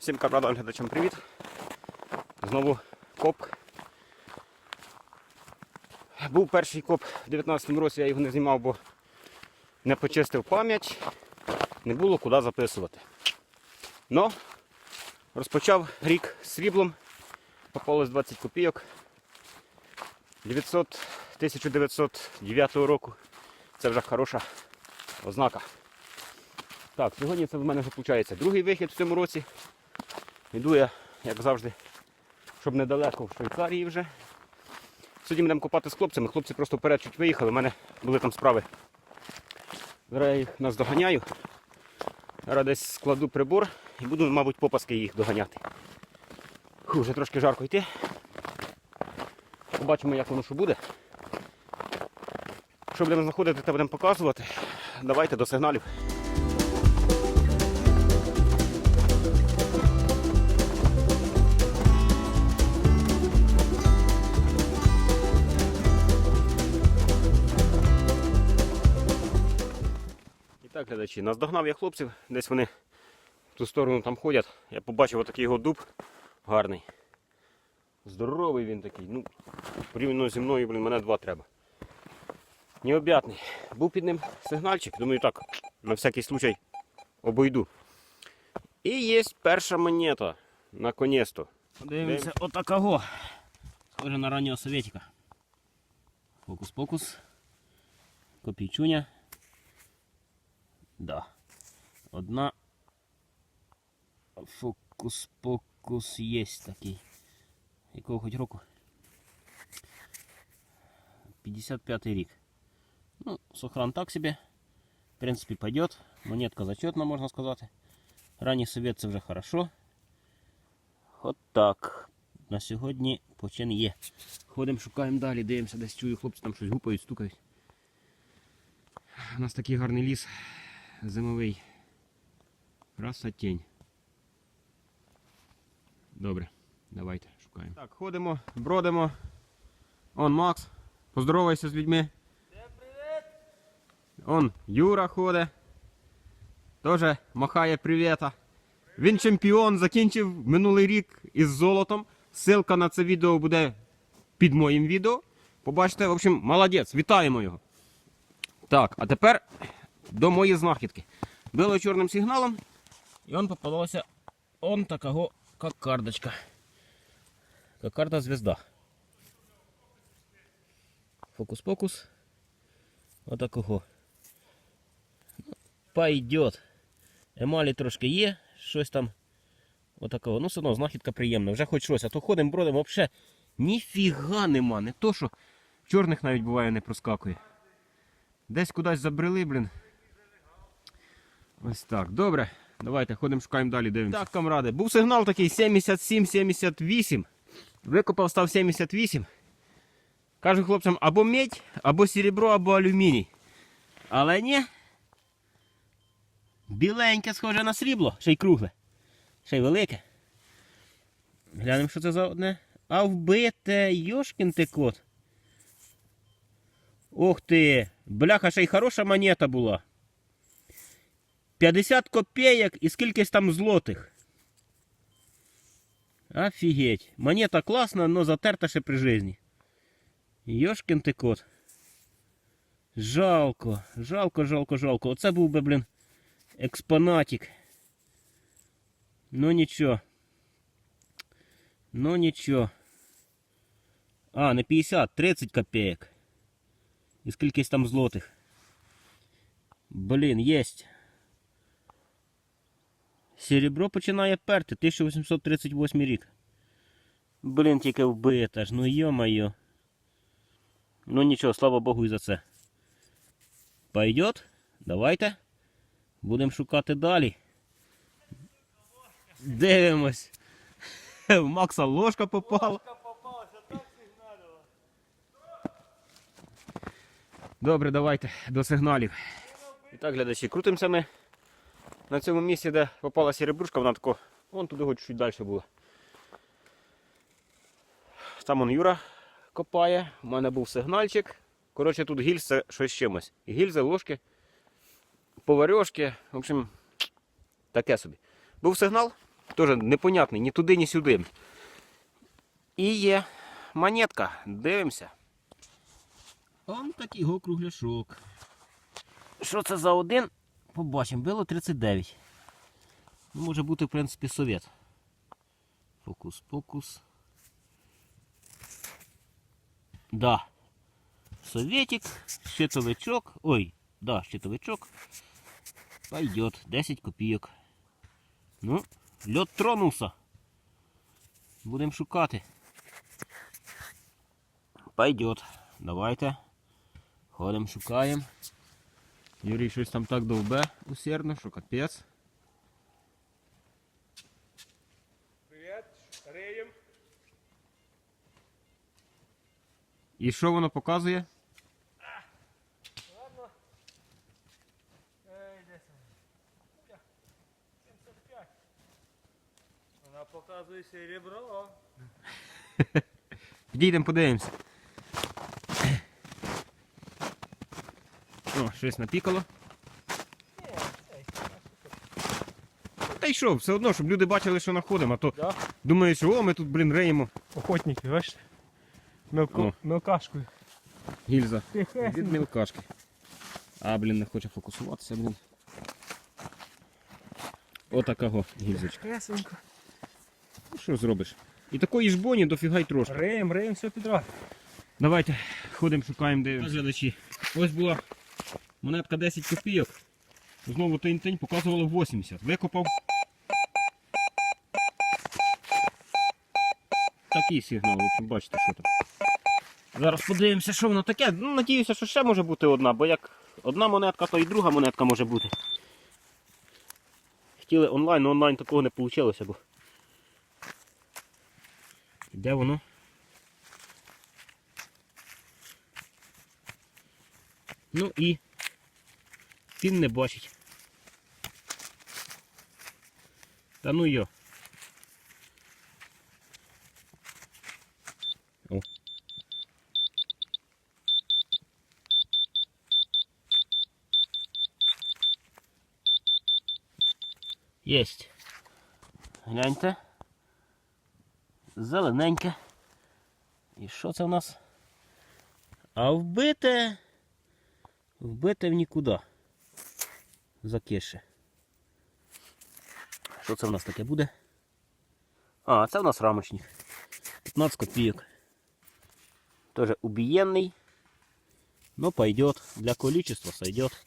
Всім кабрадам глядачам привіт. Знову коп. Був перший коп в 19-му році, я його не знімав, бо не почистив пам'ять, не було куди записувати. Но розпочав рік з сріблом, попалось 20 копійок. 900, 1909 року. Це вже хороша ознака. Так, сьогодні це в мене вже виходить другий вихід в цьому році. Йду я, як завжди, щоб недалеко в Швейцарії вже. Сьогодні будемо копати з хлопцями. Хлопці просто вперед чуть виїхали, у мене були там справи. Зараз я їх наздоганяю. Зараз десь складу прибор і буду, мабуть, попаски їх доганяти. Фу, вже трошки жарко йти. Побачимо, як воно що буде. Що будемо знаходити, те будемо показувати. Давайте до сигналів. Глядачі, наздогнав я хлопців, десь вони в ту сторону там ходять. Я побачив отакий його дуб гарний. Здоровий він такий. Ну, порівняно зі мною, блін, мене два треба. Необ'ятний. Був під ним сигнальчик, думаю, так, на всякий случай обойду. І є перша монета. Наконець-то. Подивимося, отакого. Схоже на раннього советика. Фокус-покус. Копійчуня. Да. Одна. Фокус-покус є такий. Якого хоч року? 55 рік. Ну, сохран так себе. В принципе, пойдет. Монетка зачетна, можна сказати. Ранній совет це вже хорошо. От так. На сьогодні почин є. Ходимо, шукаємо далі, дивимося, десь чую, хлопці там щось гупають, стукають. У нас такий гарний ліс зимовий. Красотень. Добре, давайте шукаємо. Так, ходимо, бродимо. Он Макс. Поздоровайся з людьми. Привіт. Он Юра ходить. Тоже махає привіта. Він чемпіон, закінчив минулий рік із золотом. Ссылка на це відео буде під моїм відео. Побачите, в общем, молодець, вітаємо його. Так, а тепер до моєї знахідки. Било чорним сигналом, і он попалася он такого кокардочка. Кокарда звезда. Фокус-покус. Отакого. Ну, Пойдет. Емалі трошки є, щось там. Отакого. Ну, все одно знахідка приємна. Вже хоч щось. А то ходимо, бродимо, взагалі ніфіга нема. Не то, що чорних навіть буває не проскакує. Десь кудись забрели, блін. Ось так. Добре. Давайте ходимо, шукаємо далі, дивимося. Так, камради, був сигнал такий 77-78. Викопав став 78. Кажу хлопцям, або медь, або серебро, або алюміній. Але ні. Біленьке, схоже на срібло, ще й кругле. Ще й велике. Глянемо, що це за одне. А вбите, йошкін ти кот. Ух ти! Бляха, ще й хороша монета була. 50 копеек і скількись там злотих. Офігеть. Монета класна, но затерта ще при житті. Йошкін ти кот. Жалко, жалко, жалко, жалко. Оце був би, блін, експонатик. Ну нічого. Ну нічого. А, не 50, 30 копеек. І скількись там злотих. Блін, єсть. Серебро починає перти, 1838 рік. Блін, тільки вбите ж, ну йо-моє. Ну нічого, слава Богу і за це. Пойдет? Давайте. Будемо шукати далі. Дивимось. В Макса ложка попала. Добре, давайте до сигналів. І так, глядачі, крутимося ми на цьому місці, де попала серебрушка, вона тако, вон туди хоч чуть далі була. Там он Юра копає, у мене був сигнальчик. Коротше, тут гільз щось чимось. Гільзи, ложки, поварьошки, в общем, таке собі. Був сигнал, Теж непонятний, ні туди, ні сюди. І є монетка. Дивимося. Он такий кругляшок. Що це за один? Побачимо. Било 39. Ну, може бути, в принципі, совет. Фокус, фокус. Да. Советик, щитовичок. Ой, да, щитовичок. Пойдет. 10 копійок. Ну, льот тронувся. Будемо шукати. Пойдет. Давайте. Ходимо, шукаємо. Юрій щось там так довбе усердно, що капець. Привіт, риєм. І що воно показує? Ладно. Ей, десь. Куля. 75. Вона показує серебро. Підійдемо, подивимося. О, щось напікало. Та й що, все одно, щоб люди бачили, що знаходимо, а то Да? думають, що о, ми тут, блін, реємо Охотники, бачите? Мелко, О. мелкашкою. гільза від мілкашки. А, блін, не хоче фокусуватися, блін. Отакого гільзочка. Тихесенько. Ну що зробиш? І такої ж боні дофіга й трошки. Риєм, риєм, все підряд. Давайте ходимо, шукаємо. Глядачі. Ось була монетка 10 копійок. Знову тень-тень показувало 80. Викопав. Такий сигнал, в общем, бачите, що там. Зараз подивимося, що воно таке. Ну, надіюся, що ще може бути одна, бо як одна монетка, то і друга монетка може бути. Хотіли онлайн, але онлайн такого не вийшло, бо. Де воно? Ну і він не бачить. Та ну йо. О. Єсть. Гляньте. Зелененьке. І що це в нас? А вбите. Вбите в нікуди. Закише. Що це в нас таке буде? А, це в нас рамочник. 15 копійок. Тоже убиенный. Но пойдет. Для количества сойдет.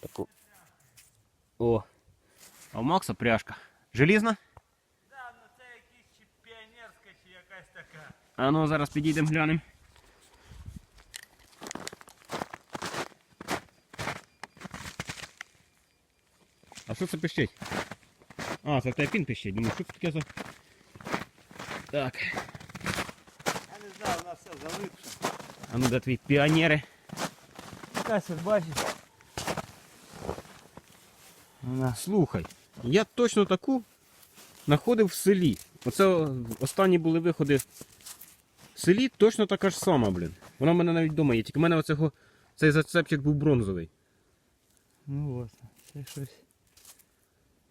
Таку. О. А у Макса пряжка. Желізна? Да, ну це якась чи піонерська, чи якась така. А ну зараз підійдемо глянемо. А що це пищить? А, це в пищить. Думаю, що це таке за. Так. Я не знаю, вона все залипша. А ну де твої піонери? Якась, от бачиш. Вона. Слухай, я точно таку знаходив в селі. Оце останні були виходи в селі, точно така ж сама, блін. Вона в мене навіть вдома є, тільки в мене оцього, цей зацепчик був бронзовий. Ну от, це щось.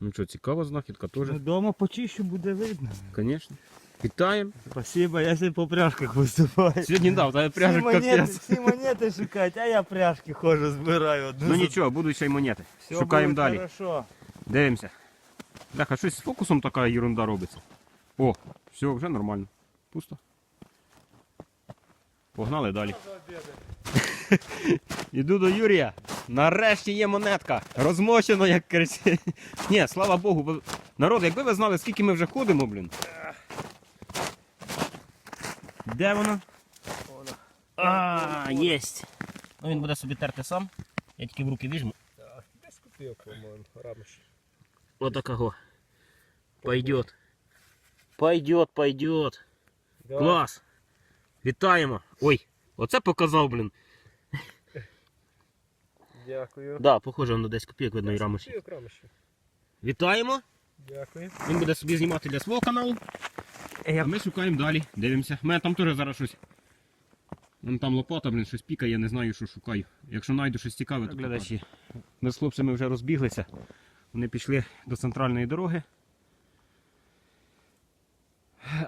Ну що, цікава знахідка теж. Ну, дома почищу буде видно. Звісно. Вітаємо. Спасибо, я сьогодні по пряжках виступаю. Сьогодні дав, та Всі пряжик монети, капець. всі монети шукають, а я пряжки ходжу, збираю одну. Ну за- нічого, будуть ще й монети. Все Шукаємо буде далі. Хорошо. Дивимося. Бляха, щось з фокусом така ерунда робиться. О, все, вже нормально. Пусто. Погнали далі. Іду до Юрія. Нарешті є монетка. Розмочено, як кричить. Ні, слава Богу. бо- Народ, якби ви знали, скільки ми вже ходимо, блін. Де воно? А, єсть. Ну він буде собі терти сам. Я тільки в руки візьму. Десь копійок, по-моєму, рамиш. Вот такого. Пойдет. Пойдет, пойдет. Клас. Вітаємо. Ой, оце показав, блін. Дякую. Да, похоже на 10 копійок видно і рамочі. Вітаємо. Дякую. Він буде собі знімати для свого каналу. А ми шукаємо далі. Дивимося. У мене там теж зараз щось. Вон там лопата, блін, щось пікає, я не знаю, що шукаю. Якщо знайду щось цікаве, то глядачі. Ми з хлопцями вже розбіглися. Вони пішли до центральної дороги.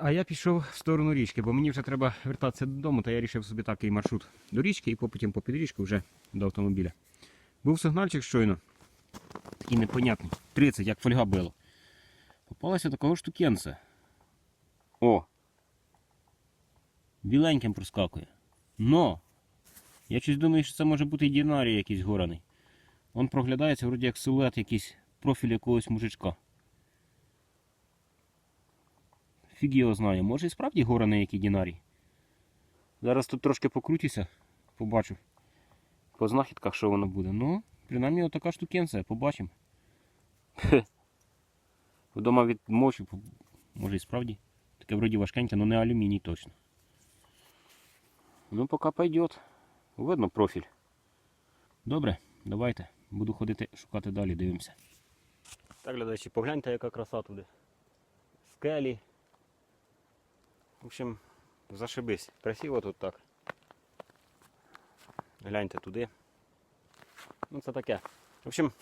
А я пішов в сторону річки, бо мені вже треба вертатися додому, то я вирішив собі такий маршрут до річки і потім по підрічку вже до автомобіля. Був сигнальчик щойно. Такий непонятний. 30, як фольга било. Попалася такого штукенця. О! Біленьким проскакує. Но! Я щось думаю, що це може бути дінарій якийсь гораний. Он проглядається вроді як силует якийсь профіль якогось мужичка. Фіг його знає. Може і справді гораний який дінарій. Зараз тут трошки покрутюся, побачу. По знахідках, що воно буде. Ну, принаймні отака штукенця, побачимо. Вдома від мочу, може і справді. Таке вроді важкеньке, але не алюміній точно. Ну, поки пойдет. Видно профіль. Добре, давайте. Буду ходити шукати далі, дивимося. Так, глядачі, погляньте, яка краса туди. Скелі. В общем, зашибись. Красиво тут так. Гляньте туди. Ну це таке. В общем,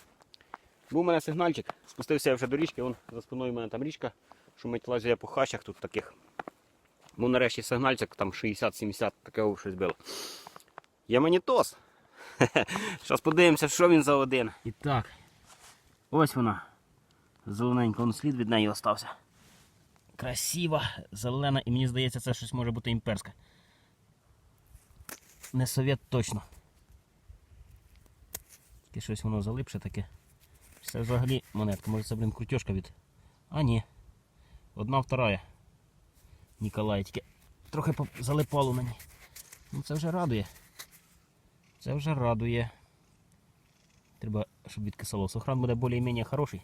був у мене сигнальчик, спустився я вже до річки, вон за спиною у мене там річка, шумить лазю я по хащах тут таких. Був нарешті сигнальчик, там 60-70, таке щось було. Є монітос. Зараз подивимося, що він за один. І так. Ось вона. Зелененька, он слід від неї остався. Красива, зелена, і мені здається, це щось може бути імперське. Не совєт точно. Таке щось воно залипше таке. Це взагалі монетка, може це, блін, крутьошка від. А ні. Одна вторая. Ніколай тільки трохи залипало на ній. Ну це вже радує. Це вже радує. Треба, щоб відкисало. Сохран буде більш-менш хороший.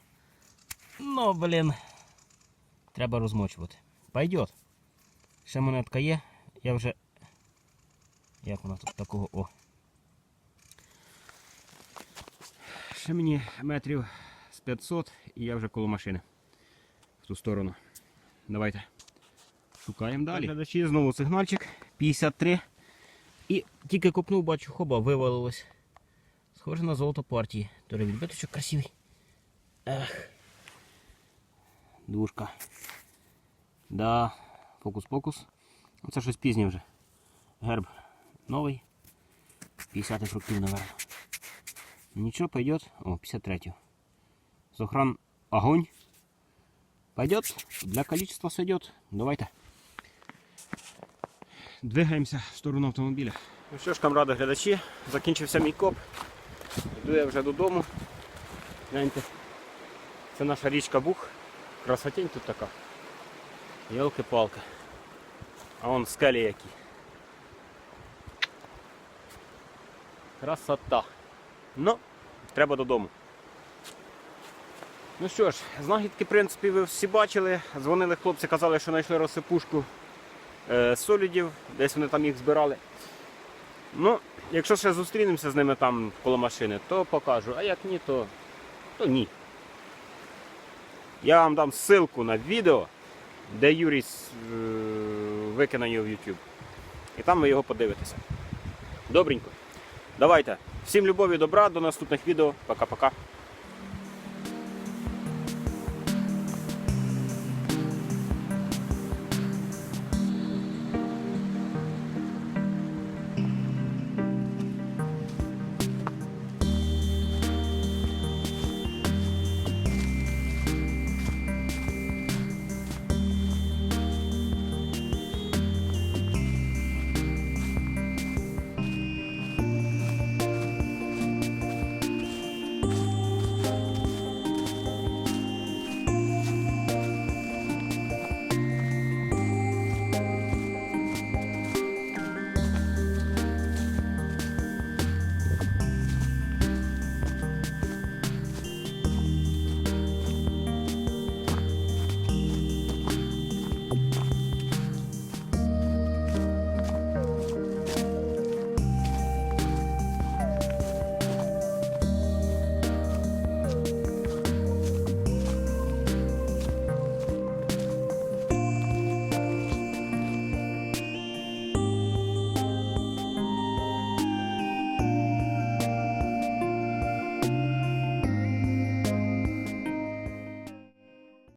Ну, блін. Треба розмочувати. Пойдет. Ще монетка є. Я вже. Як вона тут такого о. Ще мені метрів з 500 і я вже коло машини. В ту сторону. Давайте. Шукаємо далі. Глядачі, знову сигнальчик. 53. І тільки копнув, бачу, хоба, вивалилось. Схоже на золото партії. Тоже відбиточок красивий. Ех. Двушка. Да, фокус-покус. Оце щось пізнє вже. Герб новий. 50 фруктів, наверное. Ничего, пойдет. О, 53. Сохран огонь. Пойдет. Для количества сойдет. Давайте. Двигаємося в сторону автомобіля. Ну що ж, камради глядачі, закінчився мій коп. Йду я вже додому. Гляньте. Це наша річка Бух. Красотень тут така. Йолки-палки. А вон скелі які. Красота. Ну, треба додому. Ну що ж, знахідки, в принципі, ви всі бачили. Дзвонили хлопці, казали, що знайшли розсипушку е, солідів, десь вони там їх збирали. Ну, якщо ще зустрінемося з ними там коло машини, то покажу. А як ні, то, то ні. Я вам дам ссылку на відео, де Юрій е, викине його в YouTube. І там ви його подивитеся. Добренько. Давайте. Всім любові, добра, до наступних відео. Пока-пока.